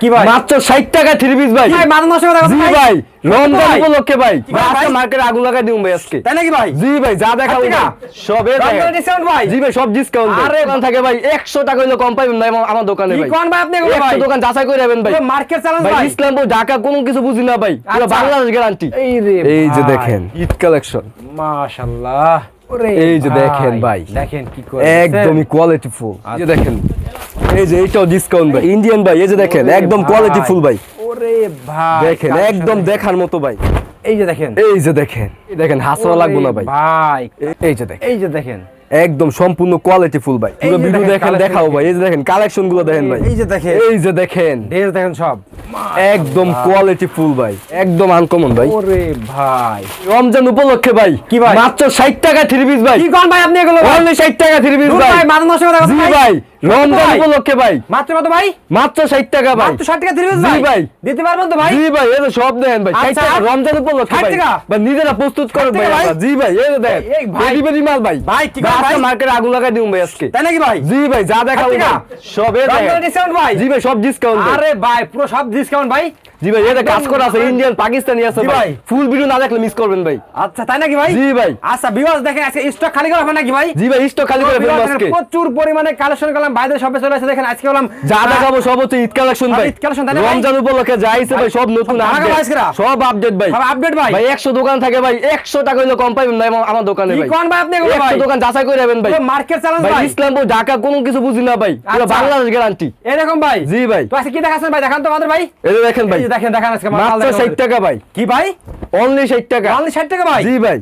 কি ভাই? মাত্র 60 টাকা থ্রি পিস ভাই। ভাই মাথা নষ্ট করে জি ভাই? ভাই রমজান ভাই? উপলক্ষে ভাই। ভাই ভাই? আজকে মার্কেটে আগুন লাগাই দিউম ভাই আজকে। তাই নাকি ভাই? জি ভাই যা দেখাবো? ভাই, সবে discount ভাই? জি ভাই সব ডিসকাউন্ট আরে দোকান থাকে ভাই 100 টাকা হইলে কম পাইবেন না আমার- দোকানে ভাই। কোন ভাই আপনি এগুলো 100 ভাই? দোকান যাচাই করে যাবেন ভাই। মার্কেট চ্যালেঞ্জ ভাই ভাই। ইসলামপুর ঢাকা কোনো কিছু বুঝি না ভাই। পুরো আচ্ছা। বাংলাদেশ গ্যারান্টি এই রে এই যে দেখেন ঈদ কালেকশন মাশাআল্লাহ। এই যে দেখেন ভাই। দেখেন কি করে একদমই কোয়ালিটি ফুল এই আচ্ছা। যে দেখেন। এই যে এইটাও ডিসকাউন্ট ভাই। ইন্ডিয়ান ভাই এই যে দেখেন একদম। কোয়ালিটি ফুল ভাই। ওরে ভাই দেখেন একদম দেখার মতো ভাই। এই যে দেখেন। এই যে দেখেন দেখেন লাগবো না ভাই। ভাই। এই- এই যে দেখেন। এই যে দেখেন। একদম সম্পূর্ণ কোয়ালিটি ফুল ভাই। পুরো ভিডিও দেখেন দেখাও ভাই। এই যে দেখেন কালেকশনগুলো দেখেন ভাই। এই যে দেখেন। এই যে দেখেন। ড্রেস দেখেন সব। একদম কোয়ালিটি ফুল ভাই। একদম আনকমন ভাই। ওরে ভাই। রমজান উপলক্ষে ভাই। কি ভাই? মাত্র 60 টাকা থ্রি পিস ভাই। কি কোন ভাই আপনি এগুলো ভাই? অনলি 60 টাকা থ্রি পিস ভাই। ভাই মাথা নষ্ট করে জি ভাই। রমজান উপলক্ষে ভাই। মাত্র কত ভাই? মাত্র 60 টাকা ভাই। মাত্র 60 টাকা দিবেন জি ভাই? ভাই। দিতে পারবেন তো ভাই? জি ভাই এই যে সব দেখেন ভাই। 60 আচ্ছা। টাকা রমজান উপলক্ষে 60 ভাই? ভাই নিজেরা প্রস্তুত করেন 60 ভাই? জি ভাই এই যে দেখেন। এই ভাই। বেরি মাল ভাই। ভাই, কি? আজকে মার্কেটে আগুন লাগাই দিউম ভাই আজকে। তাই নাকি ভাই? জি ভাই যা দেখাবো 60 টাকা? ভাই, সবে ডিসকাউন্ট ভাই? জি ভাই সব ডিসকাউন্ট আরে ভাই পুরো সব ডিসকাউন্ট ভাই। জি ভাই এটা কাজ করা আছে ইন্ডিয়ান পাকিস্তানি আছে ভাই। ভাই। ফুল ভিডিও না দেখলে মিস করবেন ভাই। আচ্ছা তাই নাকি ভাই? জি ভাই। আচ্ছা বিবাস দেখেন আজকে স্টক খালি করা নাকি ভাই? জি ভাই স্টক খালি করে ফেলব আজকে। প্রচুর পরিমাণে কালেকশন করলাম। সবে চলে আসে দেখেন আজকে হলাম যা দেখাবো সব হচ্ছে ঈদ কালেকশন ভাই। ঈদ collection, তাই না রমজান উপলক্ষে যা আইছে ভাই সব নতুন সব আপডেট ভাই। সব আপডেট ভাই? ভাই 100 দোকান থাকে ভাই 100 টাকা হইলে কম পাইবেন না আমার- আমার দোকানে ভাই। কোন ভাই আপনি 100 দোকান যাচাই করে যাবেন ভাই। মার্কেট চ্যালেঞ্জ ভাই ভাই। ইসলামপুর ঢাকা কোনো কিছু বুঝি না ভাই। পুরো আচ্ছা। বাংলাদেশ গ্যারান্টি এরকম ভাই? জি ভাই। তো আজকে কি দেখাচ্ছেন ভাই? দেখান তো আমাদের ভাই। এই দেখেন ভাই। এই দেখেন আজকে মাত্র 60 টাকা ভাই। কি ভাই? অনলি 60 টাকা। অনলি 60 টাকা ভাই? জি ভাই।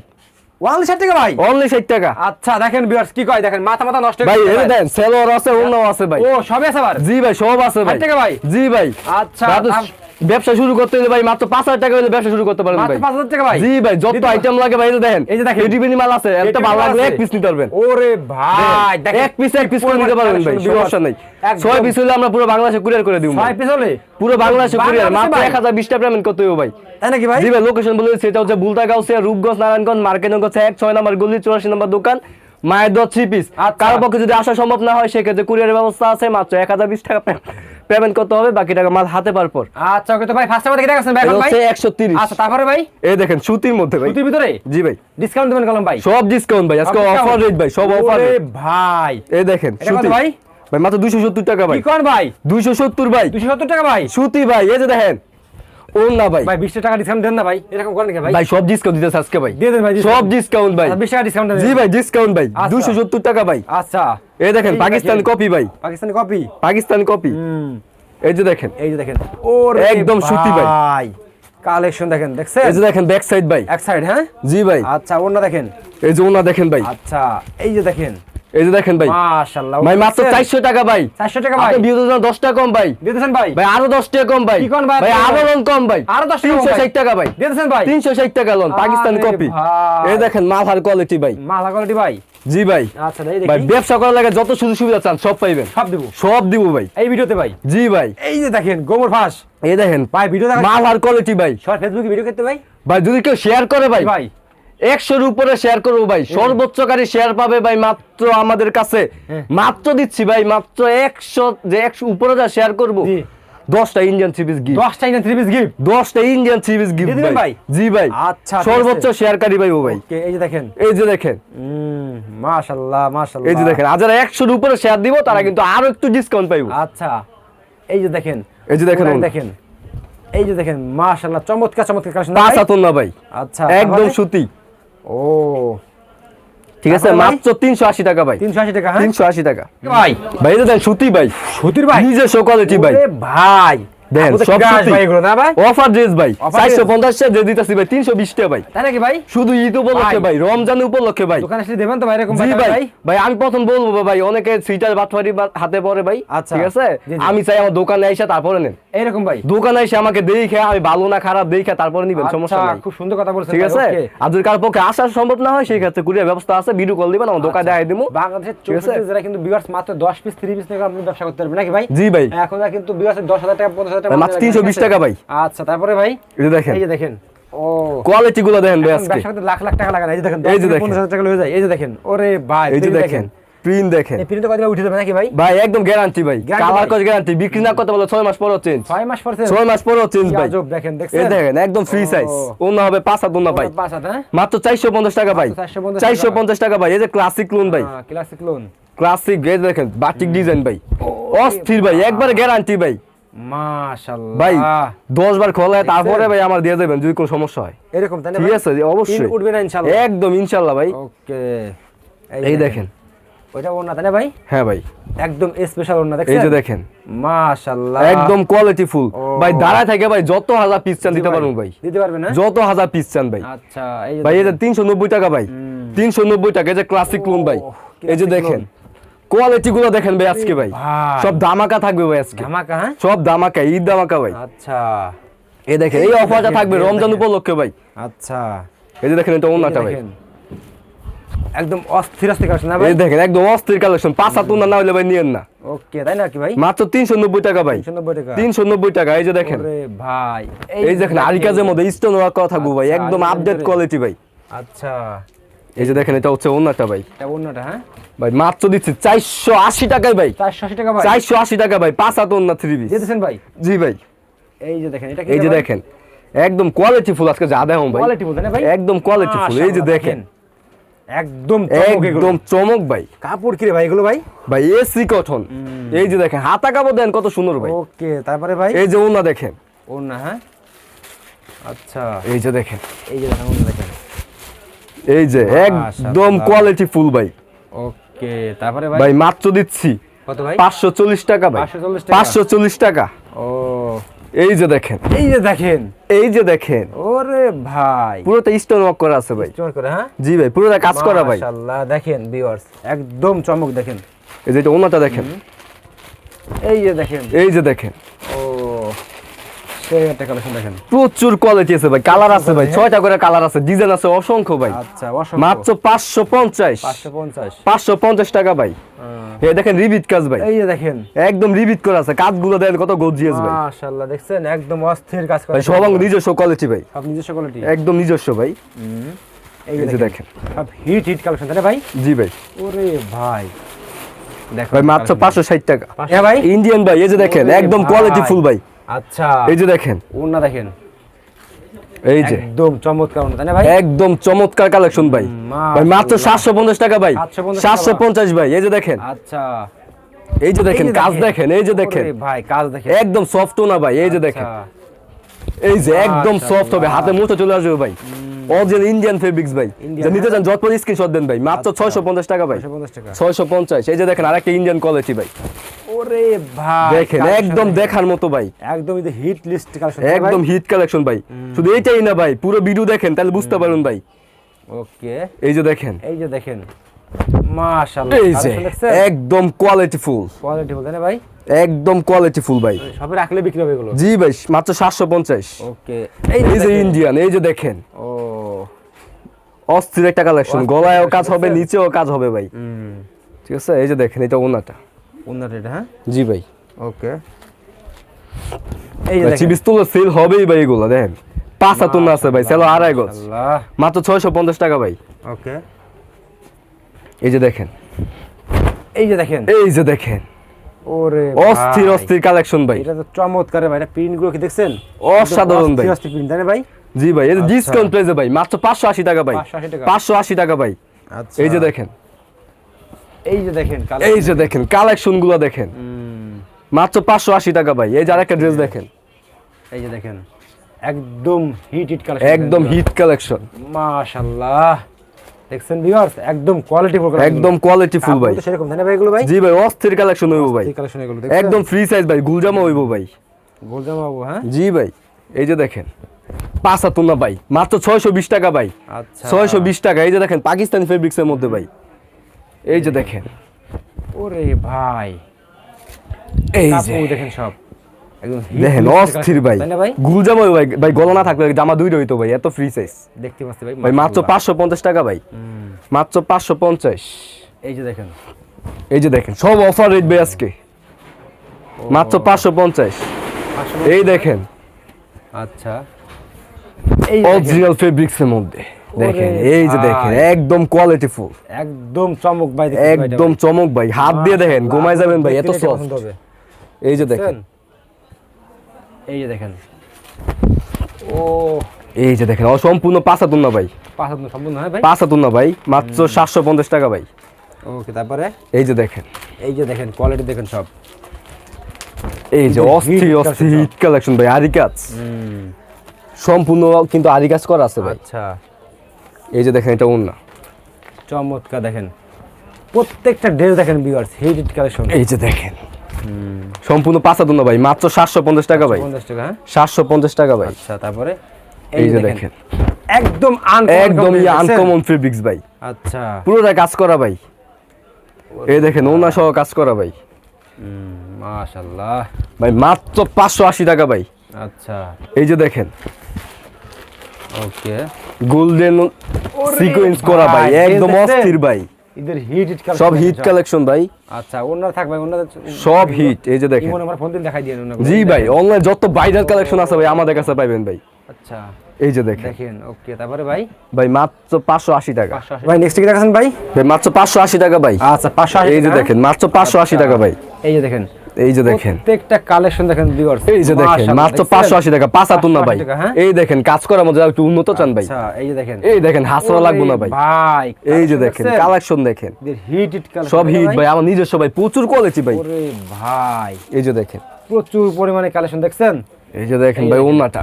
অনলি 60 টাকা ভাই? অনলি 60 টাকা। আচ্ছা দেখেন ভিউয়ার্স কি কয়? দেখেন মাথা মাথা নষ্ট ভাই এই দেন সেলর আছে অন্য আছে ভাই। ও সবে আছে আবার? জি ভাই সব আছে ভাই। 60 টাকা ভাই? জি ভাই। আচ্ছা ব্যবসা শুরু করতে হলে ভাই মাত্র 5000 টাকা হলে ব্যবসা শুরু করতে মাত্র ভাই। 5000 টাকা ভাই। জি ভাই যত আইটেম লাগে ভাই দেখেন। এই যে দেখেন। রেডিমেডি মাল আছে একটা ভালো লাগলে এক পিস নিতে পারবেন। ওরে ভাই দেখেন এক পিস এক পিস করে নিতে পারবেন ভাই সমস্যা নাই। ছয় পিস হলে আমরা পুরো বাংলাদেশে কুরিয়ার করে দিব। ছয় পিস হলে? পুরো বাংলাদেশে কুরিয়ার মাত্র ভাই? 1020 টাকা পেমেন্ট করতে হবে ভাই। তাই নাকি ভাই? জি ভাই লোকেশন বলে সেটা হচ্ছে বুলতাগাউসিয়া রূপগঞ্জ নারায়ণগঞ্জ মার্কেটগঞ্জ এক ছয় নম্বর গলি চুরাশি নম্বর দোকান মায়ের দশ থ্রি পিস। কারও পক্ষে যদি আসা সম্ভব না হয় সেক্ষেত্রে কুরিয়ারের ব্যবস্থা আছে মাত্র এক হাজার বিশ টাকা পেমেন্ট করতে হবে বাকি টাকা মাল হাতে পার পর। আচ্ছা ওকে তো ভাই ফার্স্ট টাইম দেখে গেছেন ভাই এখন ভাই? হচ্ছে একশো তিরিশ। আচ্ছা তারপরে ভাই? এই দেখেন সুতির মধ্যে ভাই। সুতির ভিতরে? জি ভাই। ডিসকাউন্ট দিবেন কলম ভাই? সব ডিসকাউন্ট ভাই আজকে অফার রেট ভাই সব অফার ওরে ভাই। এই দেখেন সুতির সুতি। ভাই? ভাই মাত্র দুইশো সত্তর টাকা ভাই। কি কোন ভাই? দুইশো সত্তর ভাই। 270 টাকা ভাই? সুতি ভাই এই যে দেখেন না ভাই। ভাই 20 টাকা ডিসকাউন্ট দেন না ভাই। এরকম করেন ভাই? ভাই সব ডিসকাউন্ট দিতেছে আজকে ভাই। দিয়ে দেন ভাই সব ডিসকাউন্ট ভাই। 20 টাকা ডিসকাউন্ট জি ভাই ডিসকাউন্ট ভাই। আচ্ছা। দুইশো সত্তর টাকা ভাই। আচ্ছা। এই দেখেন পাকিস্তানি কপি ভাই। পাকিস্তানি কপি পাকিস্তানি কপি এই যে দেখেন। এই যে দেখেন। ওরে একদম সুতি ভাই। কালেকশন দেখেন দেখছেন? এই যে দেখেন ব্যাক সাইড ভাই। এক সাইড হ্যাঁ? জি ভাই। আচ্ছা অন্য দেখেন। এই যে ওনা দেখেন ভাই। আচ্ছা এই যে দেখেন। এই যে দেখেন ভাই। মাশাআল্লাহ ভাই মাত্র চারশো টাকা ভাই। 400 টাকা ভাই। আপনি বিয়ে দিয়েছেন দশ টাকা কম ভাই। দিতেছেন ভাই? ভাই আরও দশ টাকা কম ভাই। কি কোন ভাই? ভাই আরও লোন কম ভাই। আরও 10 টাকা কম তিনশো ভাই। ষাট টাকা ভাই। দিতেছেন ভাই? তিনশো ষাট টাকা লোন পাকিস্তানি কপি এই দেখেন মাল হার কোয়ালিটি ভাই। মালা কোয়ালিটি ভাই। জি ভাই। আচ্ছা এই ভাই ব্যবসা করার লাগে যত সুযোগ সুবিধা চান সব পাইবেন। সব দিব। সব দিব ভাই। এই ভিডিওতে ভাই। জি ভাই। এই যে দেখেন গোবর ফাঁস। এই দেখেন ভাই ভিডিও দেখা মাল আর কোয়ালিটি ভাই সব ফেসবুকে ভিডিও করতে ভাই। ভাই যদি কেউ শেয়ার করে ভাই। ভাই। একশোর উপরে শেয়ার করব ভাই। সর্বোচ্চকারী শেয়ার পাবে ভাই মাত্র আমাদের কাছে। হ্যাঁ। মাত্র দিচ্ছি ভাই মাত্র একশো যে একশো উপরে যা শেয়ার করব। দশটা Indian three piece gift 10 time three piece gift দশটা ইন্ডিয়ান থ্রি পিস গিফট ভাই। ভাই? জি ভাই। আচ্ছা, সর্বোচ্চ শেয়ারকারী ভাই ও ভাই। এই যে দেখেন। এই যে দেখেন। হুম মাশাআল্লাহ মাশাআল্লাহ এই যে দেখেন আর যারা একশোর উপরে শেয়ার দিব তারা কিন্তু আরও একটু ডিসকাউন্ট পাইবো। আচ্ছা এই যে দেখেন। এই যে দেখেন দেখেন। এই যে দেখেন মাশাআল্লাহ চমৎকার চমৎকার কালেকশন না ভাই। আচ্ছা একদম? সুতি। ও। ঠিক আছে? মাত্র তিনশো আশি টাকা ভাই। 380 টাকা হ্যাঁ? তিনশো আশি টাকা। ভাই। ভাই দেন সুতি ভাই। সুতির ভাই? নিজস্ব কোয়ালিটি ভাই। ভাই। দেন, সব গাছ সুতি। ভাই এগুলো না ভাই অফার ড্রেস ভাই Offer চারশো dress? পঞ্চাশ টাকা দিয়ে দিতেছি ভাই তিনশো বিশ টাকা ভাই তাই নাকি ভাই শুধু ঈদ উপলক্ষে ভাই। ভাই রমজান উপলক্ষে ভাই দোকানে এসে দেবেন তো ভাই এরকম ভাই ভাই ভাই আমি প্রথম বলব ভাই অনেকে সুইটার বাটফারি হাতে পরে ভাই আচ্ছা। ঠিক আছে। আমি চাই আমার দোকানে এসে তারপরে নেন এইরকম ভাই দোকানে এসে আমাকে দেখে আমি ভালো না খারাপ দেখে তারপরে নিবেন সমস্যা আচ্ছা নাই খুব সুন্দর কথা বলছেন ঠিক আছে আর যদি কার পক্ষে আসা সম্ভব না হয় সেই ক্ষেত্রে কুরিয়ার ব্যবস্থা আছে ভিডিও কল দিবেন আমার দোকানে আচ্ছা। দেখাই দিবো বাংলাদেশের? চৌষট্টি জেলা কিন্তু ভিউয়ার্স মাত্র 10 পিস 30 পিস থেকে আপনি ব্যবসা করতে পারবেন নাকি ভাই জি ভাই এখন কিন্তু ভিউয়ার্সের 10000 টাকা 50000 টাকা মাত্র মাল 320 টাকা ভাই। আচ্ছা তারপরে ভাই? এই দেখেন। এই যে দেখেন। ও। কোয়ালিটি গুলো দেখেন ভাই আজকে। লাখ লাখ টাকা লাগে এই যে দেখেন এই যে দেখেন। 15000 টাকা যায়। এই যে দেখেন ওরে ভাই এই যে দেখেন দেখেন। প্রিন্ট দেখেন। এই প্রিন্টটা কয়দিন উঠে যাবে নাকি ভাই? ভাই একদম গ্যারান্টি ভাই। কালার ভাই। গ্যারান্টি বিক্রি না করতে বলে 6 মাস পরও চেঞ্জ ছয় মাস পরে ছয় মাস পরও চেঞ্জ ভাই। আজব দেখেন এই দেখেন একদম ফ্রি সাইজ অন্য হবে পাঁচ হাত অন্য ভাই। হাত হ্যাঁ? মাত্র 450 টাকা ভাই। 450 চারশো পঞ্চাশ টাকা ভাই। এই যে ক্লাসিক লোন ভাই। ক্লাসিক লোন ক্লাসিক দেখেন বাটিক ডিজাইন ভাই। অস্থির ভাই একবারে গ্যারান্টি ভাই। মাশাআল্লাহ। ভাই দশ বার খোলায় তারপরে ভাই আমার দিয়ে দেবেন যদি কোনো সমস্যা হয়। এরকম তাই না ঠিক আছে অবশ্যই। উঠবে না ইনশাআল্লাহ। একদম ইনশাল্লাহ ভাই। ওকে। এই দেখেন। ওইটা ওর তাই না ভাই? হ্যাঁ ভাই। একদম স্পেশাল ওর না এই যে দেখেন। মাশাআল্লাহ। একদম কোয়ালিটি ফুল ভাই দাঁড়ায় থাকে ভাই যত হাজার পিস চান দিতে পারব ভাই। দিতে পারবে না যত হাজার পিস চান ভাই। আচ্ছা এই ভাই নব্বই টাকা ভাই। তিনশো নব্বই টাকা এই যে ক্লাসিক লোন ভাই। এই যে দেখেন। কোয়ালিটি গুলো দেখেন ভাই আজকে ভাই। সব দামাকা থাকবে ভাই আজকে। ধামাকা হ্যাঁ? সব দামাকা ঈদ দামাকা ভাই। আচ্ছা। এই দেখেন এই অফারটা থাকবে রমজান উপলক্ষে ভাই। আচ্ছা। এই যে দেখেন এটা ওনাটা ভাই। একদম অস্থির অস্থির কালেকশন না ভাই? এই দেখেন একদম অস্থির কালেকশন। পাঁচ হাত ওনা না হলে ভাই নিয়েন না। ওকে তাই না কি ভাই? মাত্র তিনশো নব্বই টাকা ভাই। 390 টাকা। তিনশো নব্বই টাকা এই যে দেখেন। ওরে ভাই এই দেখেন আরিকাজের মধ্যে স্টোন ওয়ার্ক করা থাকব ভাই আচ্ছা, একদম আপডেট কোয়ালিটি ভাই। আচ্ছা। এই যে দেখেন এটা হচ্ছে ওনাটা ভাই। এটা অন্যটা হ্যাঁ? ভাই মাত্র দিচ্ছি চারশো আশি টাকায় ভাই। চারশো আশি টাকা ভাই? চারশো আশি টাকা ভাই পাঁচ হাত ওনা থ্রি পিস দিতেছেন ভাই? জি ভাই। এই যে দেখেন এটা এই যে দেখেন একদম কোয়ালিটি ফুল আজকে যা দেখাম ভাই। কোয়ালিটি না ভাই? একদম কোয়ালিটি ফুল এই যে দেখেন। একদম একদম চমক ভাই। কাপড় কি রে ভাই এগুলো ভাই? ভাই এসি কটন এই যে দেখেন হাতা কাপড় দেন কত সুন্দর ভাই। ওকে তারপরে ভাই? এই যে ওনা দেখেন। অন্য হ্যাঁ? আচ্ছা। এই যে দেখেন। এই যে দেখেন অন্য দেখেন। এই যে একদম কোয়ালিটি ফুল ভাই। ওকে তারপরে ভাই? ভাই মাত্র দিচ্ছি। কত ভাই? পাঁচশো চল্লিশ টাকা ভাই। 540 টাকা। পাঁচশো চল্লিশ টাকা। ও। এই যে দেখেন। এই যে দেখেন। এই যে দেখেন। ওরে ভাই। পুরোটা স্টোন ওয়ার্ক করা আছে ভাই। চমৎকার করে হ্যাঁ? জি ভাই পুরোটা কাজ করা ভাই। মাশাআল্লাহ দেখেন ভিউয়ার্স একদম চমক দেখেন। এই যে এটা ওনাটা দেখেন। এই যে দেখেন। এই যে দেখেন ও সেই একটা কালেকশন দেখেন প্রচুর কোয়ালিটি আছে ভাই কালার আছে ভাই ছয়টা করে কালার আছে ডিজাইন আছে অসংখ্য ভাই। আচ্ছা মাত্র পাঁচশো পঞ্চাশ। পাঁচশো পঞ্চাশ। টাকা ভাই। এই দেখেন রিবিট কাজ ভাই। এই দেখেন। একদম রিবিট করা আছে কাজগুলো দেন কত গর্জিয়াস ভাই। মাশাআল্লাহ দেখছেন? একদম অস্থির কাজ করে সব নিজস্ব কোয়ালিটি ভাই। সব নিজস্ব কোয়ালিটি একদম নিজস্ব ভাই। এই যে দেখেন। দেখেন। সব হিট হিট কালেকশন তাই ভাই? জি ভাই। ওরে ভাই। দেখো ভাই মাত্র পাঁচশো ষাট টাকা। হ্যাঁ ভাই? ইন্ডিয়ান ভাই এই যে দেখেন একদম কোয়ালিটি ফুল ভাই। আচ্ছা। এই যে দেখেন। দেখেন। এই যে। একদম চমৎকার তাই না ভাই? একদম চমৎকার কালেকশন ভাই। ভাই মাত্র সাতশো পঞ্চাশ টাকা ভাই। 750 ভাই এই যে দেখেন। আচ্ছা। এই যে দেখেন কাজ দেখেন। এই যে দেখেন। ভাই কাজ দেখেন। একদম সফট না ভাই এই যে দেখেন। আচ্ছা, এই যে একদম সফট হবে হাতে মুঠো চলে আসবে ভাই। অরিজিনাল ইন্ডিয়ান ফেব্রিক্স ভাই। যে নিতে হ্যাঁ? চান যত স্ক্রিনশট দেন ভাই। মাত্র ছয়শো পঞ্চাশ টাকা ভাই। 550 টাকা। ছয়শো পঞ্চাশ এই যে দেখেন আরেকটা ইন্ডিয়ান কোয়ালিটি ভাই। ওরে ভাই দেখেন একদম। দেখার মতো ভাই। একদম এই হিট লিস্ট কালেকশন একদম হিট কালেকশন ভাই। শুধু এইটাই না ভাই পুরো ভিডিও দেখেন তাহলে বুঝতে পারবেন ভাই। ওকে। এই যে দেখেন। এই যে দেখেন। মাশাআল্লাহ এই যে একদম কোয়ালিটি ফুল কোয়ালিটি বলতে না ভাই? একদম কোয়ালিটি ফুল ভাই। সবে রাখলে বিক্রি হবে এগুলো? জি ভাই মাত্র সাতশো পঞ্চাশ। ওকে। এই যে ইন্ডিয়ান এই যে দেখেন। ও। অস্থির একটা কালেকশন। গলায়ও কাজ হবে। নিচেও কাজ হবে ভাই। ঠিক আছে এই যে দেখেন এটা ওনাটা। উন্নত এটা হ্যাঁ? জি ভাই। ওকে। এই যে সেল হবেই ভাই এগুলো দেখেন। পাঁচ আছে ভাই সেলো আড়াই গজ। মাত্র ছয়শো পঞ্চাশ টাকা ভাই। ওকে। এই যে দেখেন। এই যে দেখেন। এই যে দেখেন। ওরে অস্থির অস্থির কালেকশন ভাই। এটা তো চমৎকার ভাই এটা প্রিন্টগুলো কি দেখছেন? অসাধারণ ভাই। অস্থির প্রিন্ট তাই ভাই? জি ভাই আচ্ছা। ডিসকাউন্ট প্রাইসে ভাই মাত্র পাঁচশো আশি টাকা ভাই। 580 টাকা। আশি টাকা ভাই। আচ্ছা। এই যে দেখেন। এই যে দেখেন এই যে দেখেন কালেকশনগুলো দেখেন। মাত্র পাঁচশো আশি টাকা ভাই এই যে আরেকটা ড্রেস দেখেন। এই যে দেখেন একদম হিট হিট কালেকশন একদম হিট কালেকশন মাশাআল্লাহ দেখছেন ভিউয়ার্স একদম কোয়ালিটি ফুল একদম কোয়ালিটি ফুল ভাই। সেরকম তাই ভাই এগুলো ভাই? জি ভাই অস্থির কালেকশন হইব ভাই। কালেকশন এগুলো একদম ফ্রি সাইজ ভাই গুলজামা হইব ভাই। গোলজামা বাবু হ্যাঁ? জি ভাই এই যে দেখেন। পাঁচ হাত না ভাই মাত্র ছয়শো বিশ টাকা ভাই। আচ্ছা। ছয়শো বিশ টাকা এই যে দেখেন পাকিস্তানি ফেব্রিক্স এর মধ্যে ভাই। এই যে দেখেন। ওরে ভাই। এই যে দেখেন সব। দেখেন অস্থির ভাই। গুলজামা ভাই? ভাই গলা না থাকলে জামা দুইটা হইতো ভাই এত ফ্রি সাইজ দেখতে পাচ্ছি ভাই ভাই মাত্র পাঁচশো পঞ্চাশ টাকা ভাই। মাত্র পাঁচশো পঞ্চাশ। এই যে দেখেন। এই যে দেখেন সব অফার রেট ভাই আজকে। মাত্র পাঁচশো পঞ্চাশ। এই দেখেন। আচ্ছা। অরিজিনাল ফেব্রিক্স এর মধ্যে। দেখেন এই যে দেখেন একদম কোয়ালিটি ফুল একদম চমক ভাই একদম চমক ভাই হাত দিয়ে দেখেন ঘুমাই যাবেন ভাই এত সফট এই যে দেখেন। এই যে দেখেন। ও। এই যে দেখেন অসম্পূর্ণ না ভাই। পাঁচ ভাই? মাত্র সাতশো পঞ্চাশ টাকা ভাই। ওকে তারপরে? এই যে দেখেন। এই যে দেখেন কোয়ালিটি দেখেন সব। এই যে অস্থির collection হিট কালেকশন ভাই আরি কাজ সম্পূর্ণ কিন্তু আরি কাজ করা আছে ভাই। আচ্ছা। এই যে দেখেন এটা অন্য চমৎকার দেখেন। প্রত্যেকটা ড্রেস দেখেন ভিউয়ার্স হিট কালেকশন এই যে দেখেন। সম্পূর্ণ পাঁচাতুন না ভাই মাত্র সাতশো পঞ্চাশ টাকা ভাই। হ্যাঁ? সাতশো পঞ্চাশ টাকা ভাই। আচ্ছা তারপরে? এই যে দেখেন। একদম একদম আনকমন ফেব্রিক্স ভাই। আচ্ছা। পুরোটা কাজ করা ভাই। এই দেখেন ওনা সহ কাজ করা ভাই। মাশাল্লাহ ভাই মাত্র পাঁচশো আশি টাকা ভাই। আচ্ছা। এই যে দেখেন। ওকে গোল্ডেন সিকোয়েন্স করা ভাই একদম অস্থির ভাই। এদের হিট হিট সব হিট কালেকশন ভাই। আচ্ছা ওনার থাক ভাই ওনার সব হিট এই যে দেখেন। আমার ফোন দিন দেখাই দিয়ে ওনার জি ভাই অনলাইন যত ভাইরাল কালেকশন আছে ভাই আমাদের কাছে পাইবেন ভাই। আচ্ছা। এই যে দেখেন। দেখেন ওকে তারপরে ভাই? ভাই মাত্র পাঁচশো আশি টাকা। ভাই নেক্সট কি দেখাছেন ভাই। ভাই মাত্র পাঁচশো আশি টাকা ভাই। আচ্ছা পাঁচশো এই যে দেখেন মাত্র পাঁচশো আশি টাকা ভাই। এই যে দেখেন। এই যে দেখেন। প্রত্যেকটা কালেকশন দেখেন ভিউয়ার্স এই যে দেখেন মাত্র পাঁচশো আশি টাকা পাঁচ হাতুন না ভাই। হ্যাঁ? এই দেখেন কাজ করার মধ্যে একটু উন্নত চান ভাই। আচ্ছা এই যে দেখেন। এই দেখেন হাসরা লাগবো না ভাই। ভাই এই যে দেখেন কালেকশন দেখেন। হিট হিট কালেকশন সব হিট ভাই। আমার নিজস্ব ভাই প্রচুর কোয়ালিটি ভাই। ওরে ভাই। এই যে দেখেন। প্রচুর পরিমাণে কালেকশন দেখছেন? এই যে দেখেন ভাই দেখেন। ওন্নাটা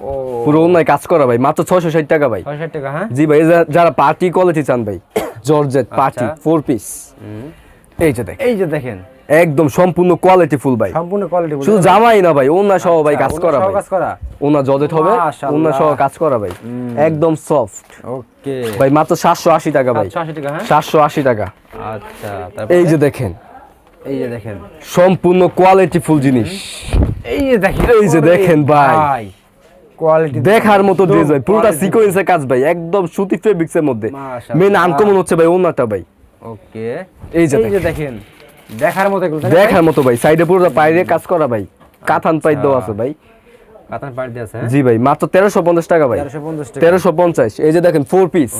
ও। পুরো ওন্নায় কাজ করা ভাই মাত্র ছয়শো ষাট টাকা ভাই। 660 টাকা হ্যাঁ? জি ভাই যারা পার্টি কোয়ালিটি চান ভাই জর্জেট পার্টি। ফোর পিস এই যে দেখেন। এই যে দেখেন। একদম সম্পূর্ণ কোয়ালিটি ফুল ভাই। সম্পূর্ণ কোয়ালিটি শুধু জামাই না ভাই। ওন্না সহ ভাই কাজ করা ভাই। কাজ করা? ওন্না জর্জেট হবে। ওন্না সহ কাজ করা ভাই। একদম সফট ওকে। ভাই মাত্র সাতশো আশি টাকা ভাই। 780 টাকা হ্যাঁ? সাতশো আশি টাকা। আচ্ছা তারপর? এই যে দেখেন। এই যে দেখেন। সম্পূর্ণ কোয়ালিটি ফুল জিনিস। এই যে দেখেন। এই যে দেখেন ভাই। কোয়ালিটি দেখার মতো ড্রেস ভাই। পুরোটা সিকোয়েন্সের কাজ ভাই। একদম সুতি ফেব্রিক্স এর মধ্যে। মেন আনকমন হচ্ছে ভাই ওন্নাটা ভাই। ওকে। এই যে দেখেন। দেখার মতো দেখার মতো ভাই সাইডে পাইরে কাজ করা ভাই কাথান পাই দেওয়া আছে ভাই? কাতান দিয়ে আছে হ্যাঁ? জি ভাই মাত্র তেরোশো পঞ্চাশ টাকা ভাই। 1350 টাকা। এই যে দেখেন ফোর পিস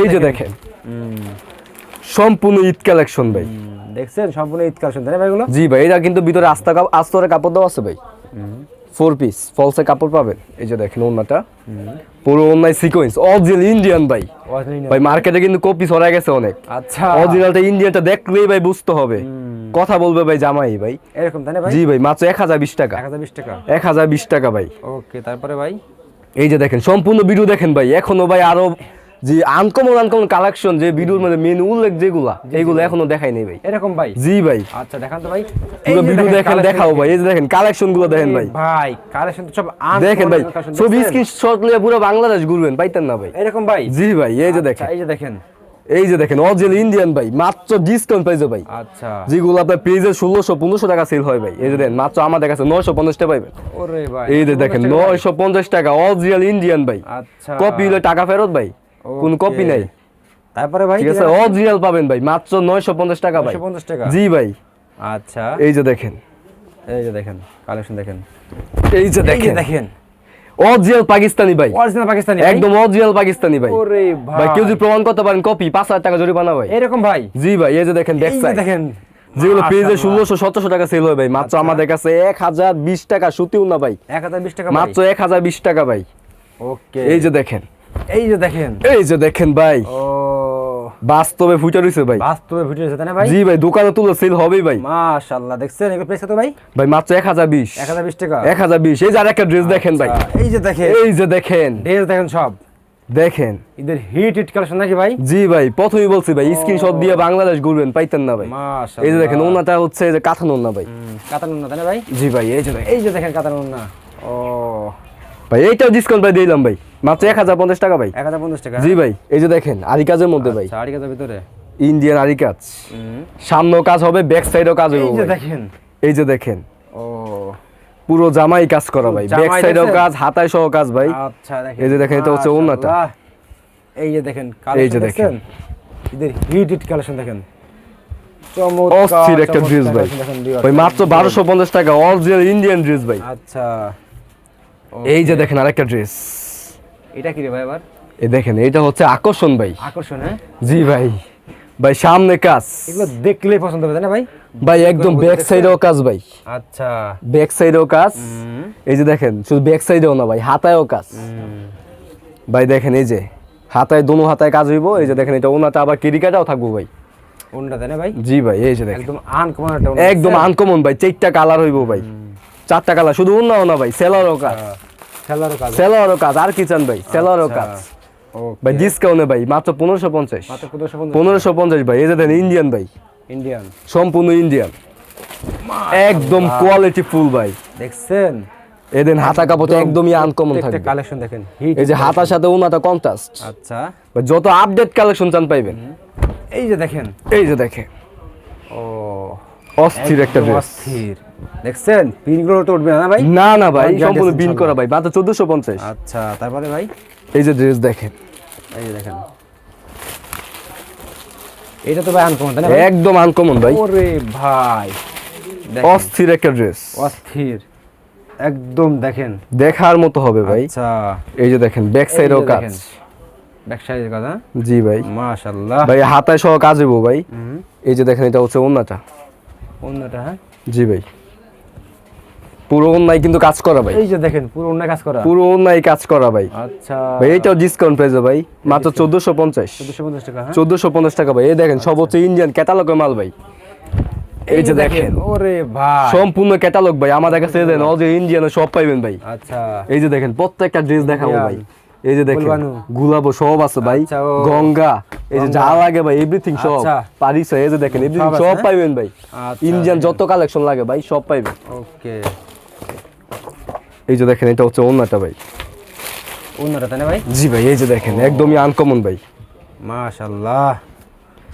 এই যে দেখেন। সম্পূর্ণ ঈদ কালেকশন ভাই। দেখছেন? সম্পূর্ণ ঈদ কালেকশন তাই না ভাই এগুলো? জি ভাই এটা কিন্তু ভিতরে আস্তা আস্তরে কাপড় দেওয়া আছে ভাই। ফোর পিস ফলসে কাপড় পাবেন। এই যে দেখেন ওন্নাটা পুরো ওন্নায় সিকোয়েন্স অরিজিনাল ইন্ডিয়ান ভাই। ভাই মার্কেটে কিন্তু কপি ছড়াই গেছে অনেক। আচ্ছা। অরিজিনালটা ইন্ডিয়ানটা দেখলেই ভাই বুঝতে হবে। কথা বলবে ভাই জামাই ভাই। এরকম তাই না ভাই? জি ভাই মাত্র এক হাজার বিশ টাকা। এক হাজার বিশ টাকা। এক হাজার বিশ টাকা ভাই। ওকে তারপরে ভাই? এই যে দেখেন সম্পূর্ণ ভিডিও দেখেন ভাই। এখনও ভাই আরও যে আনকমন আনকমন কালেকশন যে ভিডিওর মধ্যে মেন উল্লেখ যেগুলা এইগুলো এখনও দেখাই নেই ভাই। এরকম ভাই? জি ভাই। আচ্ছা দেখান তো ভাই। পুরো ভিডিও দেখেন দেখাও ভাই। এই যে দেখেন কালেকশনগুলো দেখেন ভাই। ভাই কালেকশন তো সব দেখেন ভাই দেখছেন? স্ক্রিনশট নিয়ে পুরো বাংলাদেশ ঘুরবেন পাইতেন না ভাই। এরকম ভাই? জি ভাই এই যে আচ্ছা, দেখেন। এই যে দেখেন। এই যে দেখেন অরিজিনাল ইন্ডিয়ান ভাই মাত্র ডিসকাউন্ট পাইছে ভাই। আচ্ছা। যেগুলো আপনার পেজে ষোলোশো পনেরোশো টাকা সেল হয় ভাই। এই যে দেখেন মাত্র আমাদের কাছে নয়শো পঞ্চাশ টাকা পাইবেন। ওরে ভাই এই যে দেখেন নয়শো পঞ্চাশ টাকা অরিজিনাল ইন্ডিয়ান ভাই। আচ্ছা। কপি হলে টাকা ফেরত ভাই। কোন কপি নাই। তারপরে ভাই ঠিক আছে অরিজিনাল পাবেন ভাই মাত্র নয়শো পঞ্চাশ টাকা ভাই। 950 টাকা। জি ভাই। আচ্ছা। এই যে দেখেন। এই যে দেখেন কালেকশন দেখেন। এই যে দেখেন। দেখেন। অরিজিনাল পাকিস্তানি ভাই। অরিজিনাল পাকিস্তানি একদম অরিজিনাল পাকিস্তানি ভাই। ওরে ভাই ভাই কেউ যদি প্রমাণ করতে পারেন কপি পাঁচ হাজার টাকা জরিমানা ভাই। এরকম ভাই। জি ভাই এই যে দেখেন ব্যাক সাইড দেখেন। যেগুলো পেজে। ষোলোশো সতেরোশো টাকা সেল হয় ভাই। মাত্র আচ্ছা। আমাদের কাছে এক হাজার বিশ টাকা সুতিও না ভাই। এক হাজার বিশ টাকা মাত্র এক হাজার বিশ টাকা ভাই। ওকে এই যে দেখেন। এই যে দেখেন। এই যে দেখেন ভাই। ও। বাস্তবে ফুটে রয়েছে ভাই। বাস্তবে ভিডিও আছে তাই না ভাই? জি ভাই দোকানে তুলে সেল হবেই ভাই। মাশাআল্লাহ দেখছেন এগুলো প্রেস কত ভাই? ভাই মাত্র এক হাজার বিশ। এক হাজার বিশ টাকা। এক হাজার বিশ। এই যে আরেকটা ড্রেস দেখেন ভাই। এই যে দেখেন। এই যে দেখেন। ড্রেস দেখেন সব। দেখেন। এদের হিট হিট কালেকশন নাকি ভাই? জি ভাই প্রথমেই বলছি ভাই স্ক্রিনশট দিয়ে বাংলাদেশ ঘুরবেন পাইতেন না ভাই। মাশাআল্লাহ এই যে দেখেন ওনাটা হচ্ছে এই যে কাঁথান ওনা ভাই। কাতানুন না তাই না ভাই? জি ভাই এই যে এই যে দেখেন কাতানুন না ও। ভাই এইটাও ডিসকাউন্ট ভাই দিলাম ভাই। মাত্র এক হাজার পঞ্চাশ টাকা ভাই। এক হাজার পঞ্চাশ টাকা? জি ভাই এই যে দেখেন আরি কাজের মধ্যে ভাই। চারি কাজার ভিতরে? ইন্ডিয়ান আরি কাজ। সামনেও কাজ হবে ব্যাক সাইডেও কাজ এই হবে যে দেখেন। এই যে দেখেন। ও। পুরো জামাই কাজ করা ভাই। ব্যাক সাইডেও? কাজ হাতায় সহ কাজ ভাই। আচ্ছা দেখেন। এই যে দেখেন, এটা হচ্ছে। মাশাআল্লাহ। এই যে দেখেন এই যে দেখেন। এদের হিট কালেকশন দেখেন। অস্থির একটা ড্রেস ভাই। ভাই মাত্র বারোশো পঞ্চাশ টাকা অরিজিনাল ইন্ডিয়ান ড্রেস ভাই। আচ্ছা। এই যে দেখেন আরেকটা ড্রেস এটা কি রে ভাই আবার? এ দেখেন এটা হচ্ছে আকর্ষণ ভাই। আকর্ষণ হ্যাঁ? জি ভাই। ভাই সামনে কাজ। এগুলো দেখলেই পছন্দ হবে না ভাই? ভাই একদম ব্যাক সাইডেও কাজ ভাই। আচ্ছা। ব্যাক সাইডেও কাজ। এই যে দেখেন শুধু ব্যাক সাইডেও না ভাই হাতায়ও কাজ। ভাই দেখেন এই যে হাতায় দোনো হাতায় কাজ হইব। এই যে দেখেন এটা ওনাটা আবার কেরিকাটাও থাকব ভাই। না ভাই? জি ভাই এই যে দেখেন। একদম আনকমন একদম আনকমন ভাই চারটা কালার হইব ভাই। চারটা কালার শুধু অন্য না ভাই সেলারও কাজ। আহ, খেলারও কাজ। সেলারও কাজ আর কি চান ভাই? সেলারও আচ্ছা। কাজ ভাই ডিসকাউন্টে ভাই মাত্র পনেরোশো পঞ্চাশ। পনেরোশো পঞ্চাশ। ভাই এই যে ইন্ডিয়ান ভাই। ইন্ডিয়ান সম্পূর্ণ ইন্ডিয়ান একদম কোয়ালিটি ফুল ভাই। দেখছেন? এদিন হাতা কাপড় একদমই আনকমন থাকবে। কালেকশন দেখেন এই যে হাতার সাথে উনাটা কন্ট্রাস্ট আচ্ছা। যত আপডেট কালেকশন চান পাইবেন। এই যে দেখেন। এই যে দেখে ও অস্থির একটা অস্থির। দেখছেন? পিনগুলো তো উঠবে না ভাই? না না ভাই সম্পূর্ণ বিন করা ভাই মাত্র আচ্ছা তারপরে ভাই? এই যে ড্রেস দেখেন। এই যে দেখেন। এটা তো ভাই আনকমন না একদম আনকমন ভাই। ওরে ভাই। অস্থির একটা ড্রেস অস্থির। একদম দেখেন। দেখার মতো হবে ভাই। আচ্ছা। এই যে দেখেন ব্যাক সাইডেও কাজ। ব্যাক সাইডের জি ভাই। মাশাআল্লাহ। ভাই হাতায় সহ কাজ হইব ভাই। এই যে দেখেন এটা হচ্ছে ওন্নাটা। অন্যটা হ্যাঁ? জি ভাই। পুরো ওন্নায় কিন্তু কাজ করা ভাই। এই যে দেখেন পুরো অন্য কাজ করা। পুরো ওন্নায় কাজ করা ভাই। আচ্ছা। ভাই এইটাও ডিসকাউন্ট প্রাইসে ভাই মাত্র চোদ্দশো পঞ্চাশ। চোদ্দশো পঞ্চাশ টাকা হ্যাঁ? চোদ্দশো পঞ্চাশ টাকা ভাই এই দেখেন সব হচ্ছে ইন্ডিয়ান ক্যাটালগের মাল ভাই। এই যে দেখেন ওরে ভাই। সম্পূর্ণ ক্যাটালগ ভাই আমাদের কাছে দেন অল যে ইন্ডিয়ান সব পাইবেন ভাই। আচ্ছা। এই যে দেখেন প্রত্যেকটা ড্রেস দেখাবো ভাই। এই যে দেখেন। গুলাবো সব আছে ভাই। আচ্ছা, গঙ্গা এই যে যা লাগে ভাই এভরিথিং সব। আচ্ছা। পারিস এই যে দেখেন এভরিথিং সব হ্যাঁ? পাইবেন ভাই। আচ্ছা, ইন্ডিয়ান যত কালেকশন লাগে ভাই সব পাইবেন। ওকে। এই যে দেখেন এটা হচ্ছে অন্যটা ভাই। অন্যটা তাই না ভাই? জি ভাই এই যে দেখেন একদমই আনকমন ভাই। মাশাআল্লাহ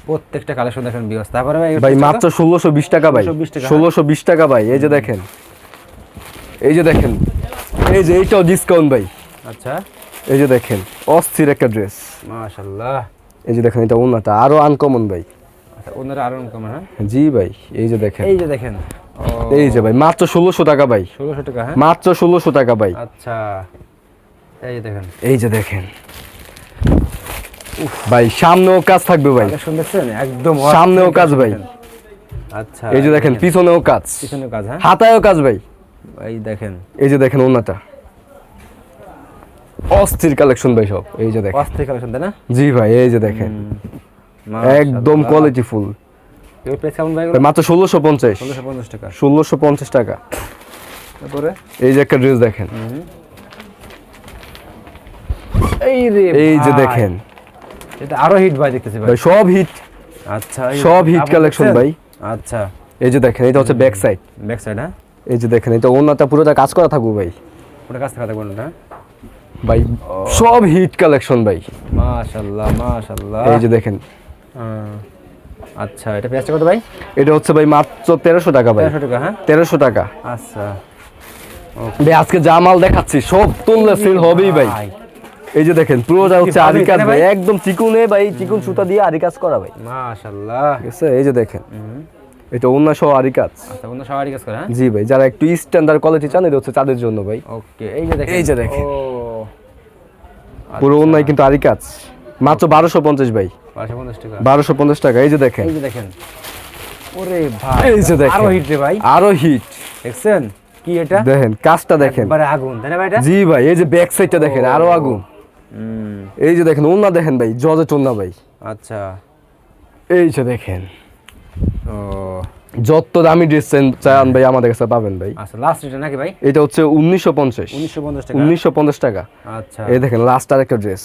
প্রত্যেকটা কালেকশন দেখেন বিকজ তারপরে ভাই ভাই মাত্র ষোলোশো বিশ টাকা ভাই। 1620 টাকা, হ্যাঁ। ষোলোশো বিশ টাকা ভাই এই যে দেখেন। এই যে দেখেন এই যে এইটাও ডিসকাউন্ট ভাই। আচ্ছা। এই যে দেখেন অস্থির একটা ড্রেস মাশাআল্লাহ এই যে দেখেন এটা অন্যটা আরও আনকমন ভাই। আচ্ছা অন্যরা আরও কম হ্যাঁ? জি ভাই এই যে দেখেন। এই যে দেখেন। এই যে ভাই মাত্র ষোলোশো টাকা ভাই। ষোলোশো টাকা হ্যাঁ? মাত্র ষোলোশো টাকা ভাই। আচ্ছা। এই যে দেখেন। এই যে দেখেন। ভাই সামনেও কাজ থাকবে ভাই। দেখছেন একদম সামনেও কাজ ভাই। আচ্ছা এই যে দেখেন পিছনেও কাজ। পিছনে কাজ হ্যাঁ? হাতায়ও কাজ ভাই। এই দেখেন। এই যে দেখেন ওনাটা। অস্থির কালেকশন ভাই সব। এই যে দেখেন। অস্থির কালেকশন তাই না? জি ভাই এই যে দেখেন। একদম। কোয়ালিটি ফুল এর প্রাইস কেমন ভাই মাত্র ষোলোশো পঞ্চাশ। ষোলোশো পঞ্চাশ টাকা। ষোলোশো পঞ্চাশ টাকা। তারপরে? এই যে একটা ড্রেস দেখেন। এই রে এই যে দেখেন। এটা আরও হিট ভাই দেখতেছি ভাই। সব হিট আচ্ছা সব হিট কালেকশন ভাই। আচ্ছা। এই যে দেখেন এটা হচ্ছে ব্যাক সাইড ব্যাক সাইড হ্যাঁ এই যে দেখেন এটা ওনাটা পুরোটা কাজ করা থাকব ভাই। ওটা কাছ থেকে দেখবেন ওটা ভাই সব হিট কালেকশন ভাই। মাশাআল্লাহ মাশাআল্লাহ এই যে দেখেন। হ্যাঁ। আচ্ছা এটা পেঁয়াজটা কত ভাই? এটা হচ্ছে ভাই মাত্র তেরোশো টাকা ভাই। তেরোশো টাকা হ্যাঁ? তেরোশো টাকা। আচ্ছা। ভাই আজকে যা মাল দেখাচ্ছি সব তুললে সেল হবেই ভাই। এই যে দেখেন পুরোটা হচ্ছে কি আরি কাজ ভাই? একদম চিকুনে ভাই চিকুন সুতা দিয়ে আরি কাজ করা ভাই। মাশাআল্লাহ। ঠিক আছে এই যে দেখেন। এটা অন্য সহ আরি কাজ। আচ্ছা কোন সবারই কাজ করে হ্যাঁ? জি ভাই যারা একটু স্ট্যান্ডার্ড কোয়ালিটি চান এটা হচ্ছে তাদের জন্য ভাই। ওকে এই যে দেখেন। এই যে দেখেন। ও। পুরো আচ্ছা। অন্যায় কিন্তু আরি কাজ। মাত্র বারোশো পঞ্চাশ ভাই। বারোশো পঞ্চাশ টাকা। এই যে দেখেন। এই যে দেখেন। ওরে ভাই এই যে দেখেন। আরও হিট রে ভাই। আরও হিট দেখছেন? কি এটা? দেখেন কাজটা দেখেন। একবারে আগুন তাই না ভাই এটা? জি ভাই এই যে ব্যাক সাইডটা দেখেন আরও আগুন। হুম। এই যে দেখেন ওনা দেখেন ভাই জজে চন্না ভাই। আচ্ছা। এই যে দেখেন। ও। যত দামি ড্রেস চান ভাই আমাদের কাছে পাবেন ভাই। আচ্ছা লাস্ট এটা নাকি ভাই? এটা হচ্ছে উনিশশো পঞ্চাশ। উনিশশো পঞ্চাশ টাকা। উনিশশো পঞ্চাশ টাকা। আচ্ছা। এই দেখেন লাস্ট আর একটা ড্রেস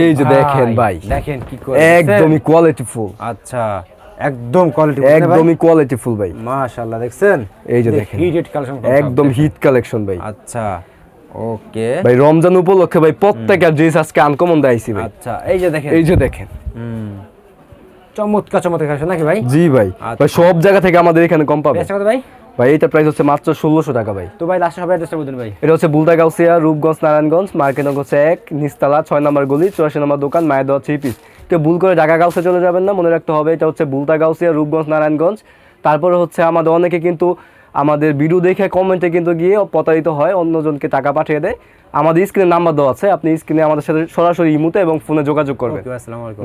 এই যে দেখেন ভাই। দেখেন কি করে একদমই কোয়ালিটি ফুল আচ্ছা একদম কোয়ালিটি একদমই কোয়ালিটি ফুল ভাই। মাশাআল্লাহ দেখছেন? এই যে দেখেন। হিট কালেকশন একদম হিট কালেকশন ভাই। আচ্ছা ওকে। ভাই রমজান উপলক্ষে ভাই প্রত্যেকটা ড্রেস আজকে আনকমন দেখাইছি ভাই। আচ্ছা এই যে দেখেন। এই যে দেখেন। হুম। চমৎকার চমৎকার নাকি ভাই? জি ভাই। আচ্ছা। ভাই সব জায়গা থেকে আমাদের এখানে কম পাবে ভাই? ভাই এটা প্রাইস হচ্ছে মাত্র ষোলোশো টাকা ভাই। তো ভাই লাস্টে সবাই অ্যাড্রেসটা বলুন ভাই। এটা হচ্ছে বুলতা গাউসিয়া রূপগঞ্জ নারায়ণগঞ্জ মার্কেট হচ্ছে এক নিস্তালা ছয় নম্বর গলি চুরাশি নম্বর দোকান মায়ের দেওয়া থ্রি পিস কেউ ভুল করে ঢাকা গাউসে চলে যাবেন না মনে রাখতে হবে এটা হচ্ছে বুলতা গাউসিয়া রূপগঞ্জ নারায়ণগঞ্জ। তারপরে হচ্ছে আমাদের অনেকে কিন্তু আমাদের ভিডিও দেখে কমেন্টে কিন্তু গিয়ে প্রতারিত হয় অন্যজনকে টাকা পাঠিয়ে দেয়। আমাদের স্ক্রিনে নাম্বার দেওয়া আছে আপনি স্ক্রিনে আমাদের সাথে সরাসরি ইমুতে এবং ফোনে যোগাযোগ করবেন। আসসালামু আলাইকুম।